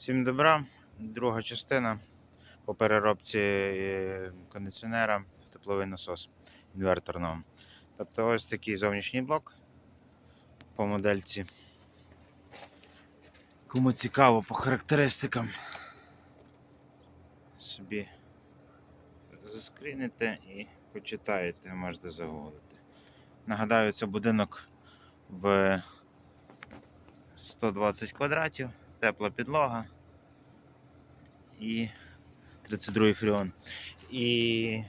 Всім добра. Друга частина по переробці е, кондиціонера в тепловий насос інверторного. Тобто ось такий зовнішній блок по модельці. Кому цікаво по характеристикам, собі заскріните і почитаєте, можете загуглити. Нагадаю, це будинок в 120 квадратів, тепла підлога і 32 фріон. І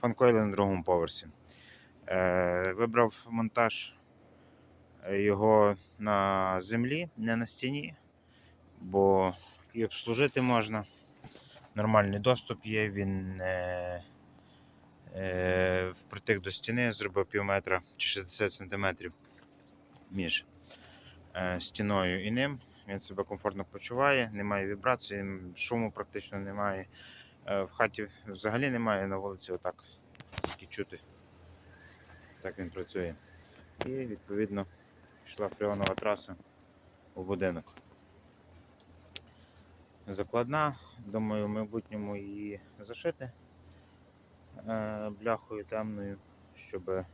фанкойли на другому поверсі. Е, вибрав монтаж е, його на землі, не на стіні, бо і обслужити можна. Нормальний доступ є, він не е, впритик до стіни, зробив пів метра чи 60 сантиметрів між е, стіною і ним. Він себе комфортно почуває, немає вібрації, шуму практично немає. Е, В хаті взагалі немає, на вулиці отак тільки чути. Так він працює. І відповідно пішла фреонова траса у будинок. Закладна, думаю, в майбутньому її зашити е, бляхою темною, щоб е,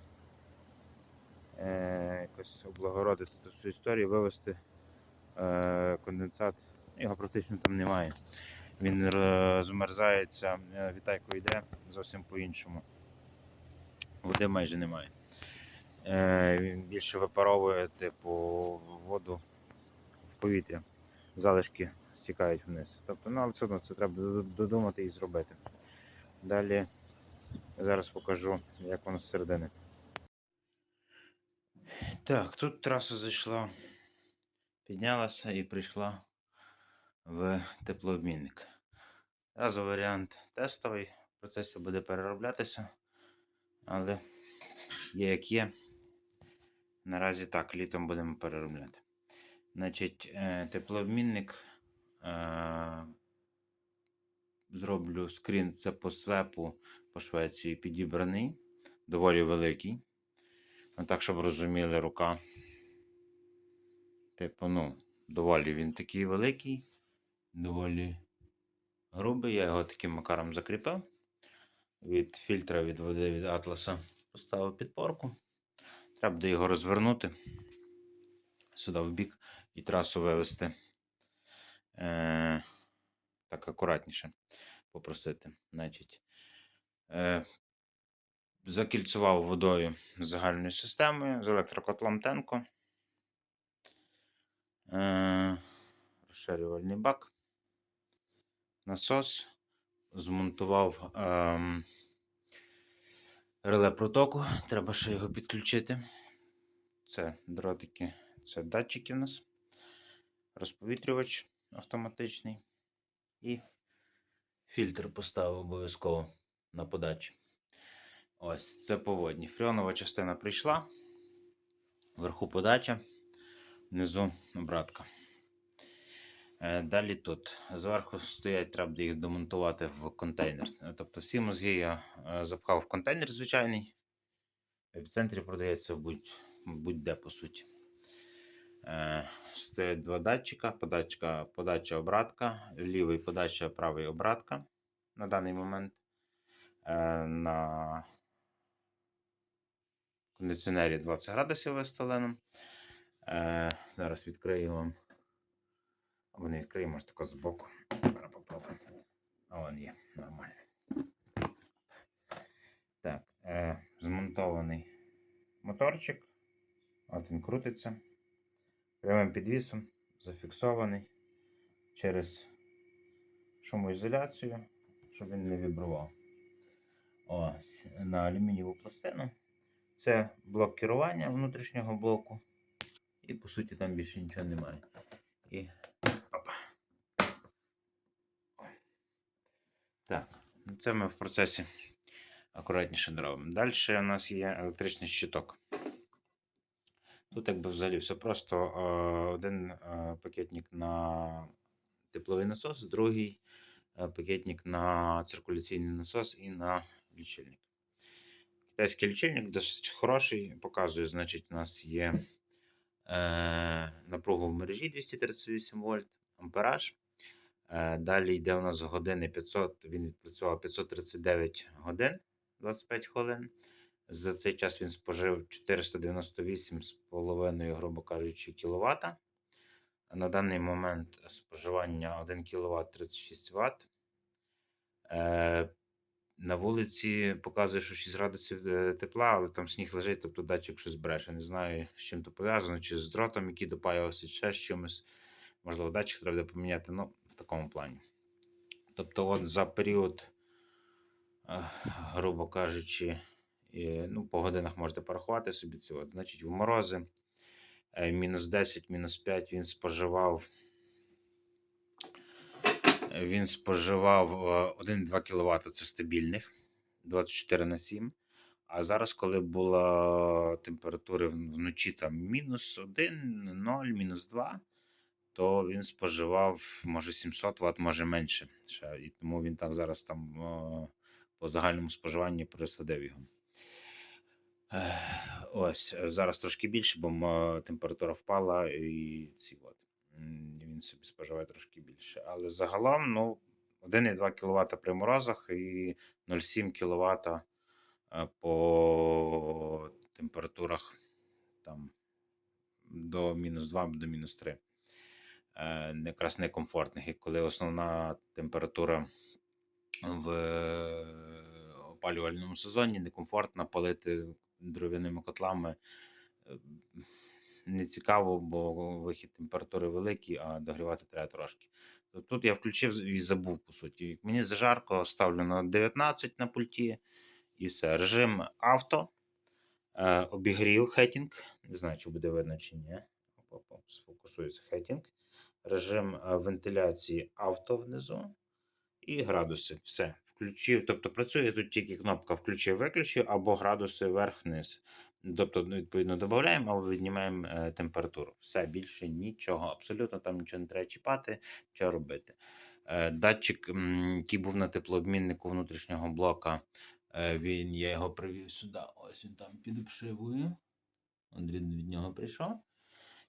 якось облагородити всю історію, вивести конденсат. Його практично там немає. Він р- змерзається, е, вітайко йде зовсім по-іншому. Води майже немає. Е, Він більше випаровує типу воду в повітря. Залишки стікають вниз. Тобто, ну, але все одно це треба додумати і зробити. Далі зараз покажу, як воно зсередини. Так, тут траса зайшла, піднялася і прийшла в теплообмінник. Разу варіант тестовий, в процесі буде перероблятися, але є як є. Наразі так, літом будемо переробляти. Значить, е, теплообмінник е, зроблю скрін, це по свепу по Швеції підібраний, доволі великий. Ну, так, щоб розуміли, рука. Типу, ну, доволі він такий великий, доволі грубий. Я його таким макаром закріпив. Від фільтра від води від атласа поставив підпорку. Треба буде його розвернути сюди в бік і трасу вивести. Е, так акуратніше попросити. Значить, е, закільцював водою загальною системою з електрокотлом Тенко. Е, розширювальний бак, насос, змонтував ем, реле протоку. Треба ще його підключити. Це дротики, це датчики у нас, розповітрювач автоматичний і фільтр поставив обов'язково на подачі. Ось це поводні. Фреонова частина прийшла. Вверху подача, внизу обратка. Е, Далі тут. Зверху стоять, треба їх домонтувати в контейнер. Е, Тобто всі мозги я е, запхав в контейнер звичайний. В епіцентрі продається будь- будь-де, по суті. Стоять два датчика, подачка, подача обратка, лівий подача, правий обратка на даний момент. На кондиціонері 20 градусів виставлено. Е, Зараз відкрию вам. Або не відкрию, може тако збоку. Зараз попробуємо. А вон є, нормально. Так, е, змонтований моторчик. От він крутиться. Прямим підвісом зафіксований через шумоізоляцію, щоб він не вібрував. Ось на алюмінієву пластину. Це блок керування внутрішнього блоку. І по суті там більше нічого немає. І опа. Так, ну, це ми в процесі акуратніше робимо. Далі у нас є електричний щиток. Тут якби взагалі все просто. Е, Один е, пакетник на тепловий насос, другий е, пакетник на циркуляційний насос і на лічильник. Китайський лічильник досить хороший, показує, значить, у нас є напругу в мережі 238 вольт, ампераж. Е, Далі йде у нас години 500, він відпрацював 539 годин 25 хвилин. За цей час він спожив 498,5, грубо кажучи, кВт. На даний момент споживання 1 кВт 36 Вт. На вулиці показує, що 6 градусів е, тепла, але там сніг лежить, тобто датчик щось бреше. Не знаю, з чим то пов'язано, чи з дротом, який допаювався, чи з чимось. Можливо, датчик треба буде поміняти, ну, в такому плані. Тобто, от за період, е, грубо кажучи, ну, по годинах можете порахувати собі це. От, значить, в морози е, мінус 10, мінус 5 він споживав. Е, Він споживав е, 1-2 кВт це стабільних 24 на 7. А зараз, коли була температура вночі там мінус 1, 0, мінус 2, то він споживав може 700 Вт, може менше. Ще, і тому він там зараз там по загальному споживанню присадив його. Ось е, зараз трошки більше, бо температура впала, і ці от він собі споживає трошки більше. Але загалом, ну, 1,2 кВт при морозах і 0,7 кВт е, по температурах там до мінус 2, до мінус 3. Е, Якраз некомфортних. І коли основна температура в е, опалювальному сезоні некомфортно палити дров'яними котлами. Не цікаво, бо вихід температури великий, а догрівати треба трошки. Тут я включив і забув, по суті. Мені зажарко ставлю на 19 на пульті, і все. Режим авто, е, обігрів хетінг. Не знаю, чи буде видно, чи ні. Сфокусується хетінг. Режим е, вентиляції авто внизу і градуси. Все. Включив. Тобто працює тут тільки кнопка включив-виключив або градуси вверх-вниз. Тобто, ну, відповідно, додаємо або віднімаємо е, температуру. Все, більше нічого. Абсолютно там нічого не треба чіпати, що робити. Е, датчик, який був на теплообміннику внутрішнього блока, е, він, я його привів сюди. Ось він там під обшивою. Андрій від нього прийшов.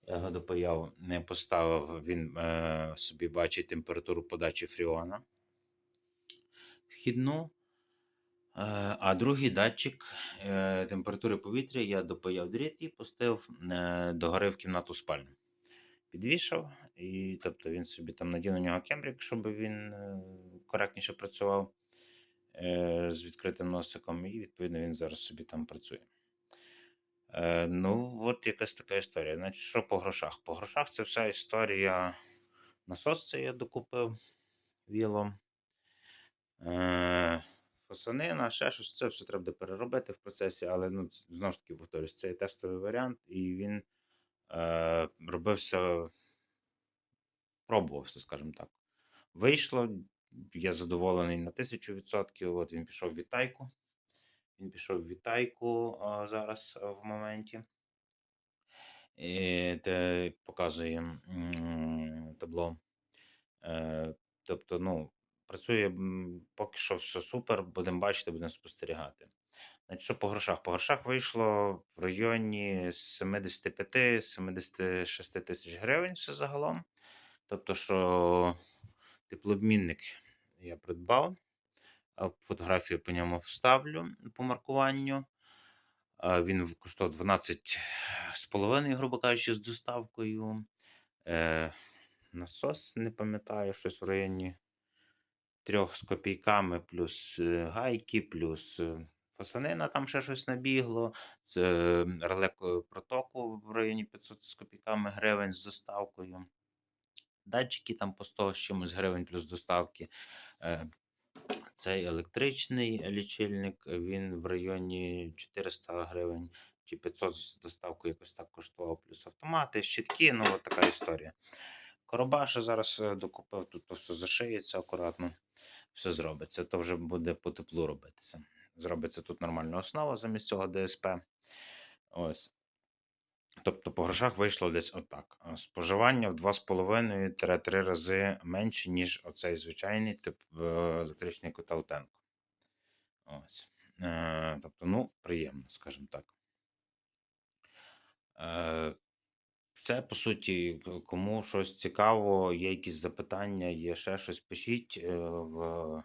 Я його допаяв, не поставив, він е, собі бачить температуру подачі фріона вхідну. Е, А другий датчик е, температури повітря я допаяв дріт і пустив е, догори в кімнату спальню. Підвішав, і тобто він собі там надів на нього кембрик, щоб він коректніше працював з відкритим носиком, і відповідно він зараз собі там працює. Ну, от якась така історія. Значить, що по грошах? По грошах це вся історія. Насос це я докупив вілом. Е, фасонина, ще щось, це все треба переробити в процесі, але ну, знову ж таки повторюсь, це є тестовий варіант, і він е, робився, пробувався, скажімо так. Вийшло, я задоволений на 1000%. От він пішов в вітайку. Він пішов в вітайку а, зараз а, в моменті. І те показує табло. Е, тобто, ну, працює поки що все супер, будемо бачити, будемо спостерігати. Значить, що по грошах? По грошах вийшло в районі 75-76 тисяч гривень все загалом. Тобто, що теплообмінник я придбав, фотографію по ньому вставлю по маркуванню. Він коштував 12,5, грубо кажучи, з доставкою. Е, насос, не пам'ятаю, щось в районі трьох з копійками, плюс е, гайки, плюс е, фасанина, там ще щось набігло. Це реле протоку в районі 500 з копійками гривень з доставкою. Датчики там по 100 з чимось гривень плюс доставки. Е, Цей електричний лічильник, він в районі 400 гривень чи 500 з доставкою якось так коштував, плюс автомати, щитки, ну от така історія. Коробаша зараз докупив, тут все зашиється акуратно, все зробиться. То вже буде по теплу робитися. Зробиться тут нормальна основа замість цього ДСП. Ось. Тобто по грошах вийшло десь отак. Споживання в 2,5-3 рази менше, ніж оцей звичайний тип е, електричний котел Тенко. Ось. Е, тобто, ну, приємно, скажімо так. Це по суті, кому щось цікаво, є якісь запитання, є ще щось, пишіть, е, в,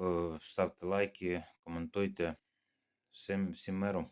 е, ставте лайки, коментуйте. Всім, всім миру.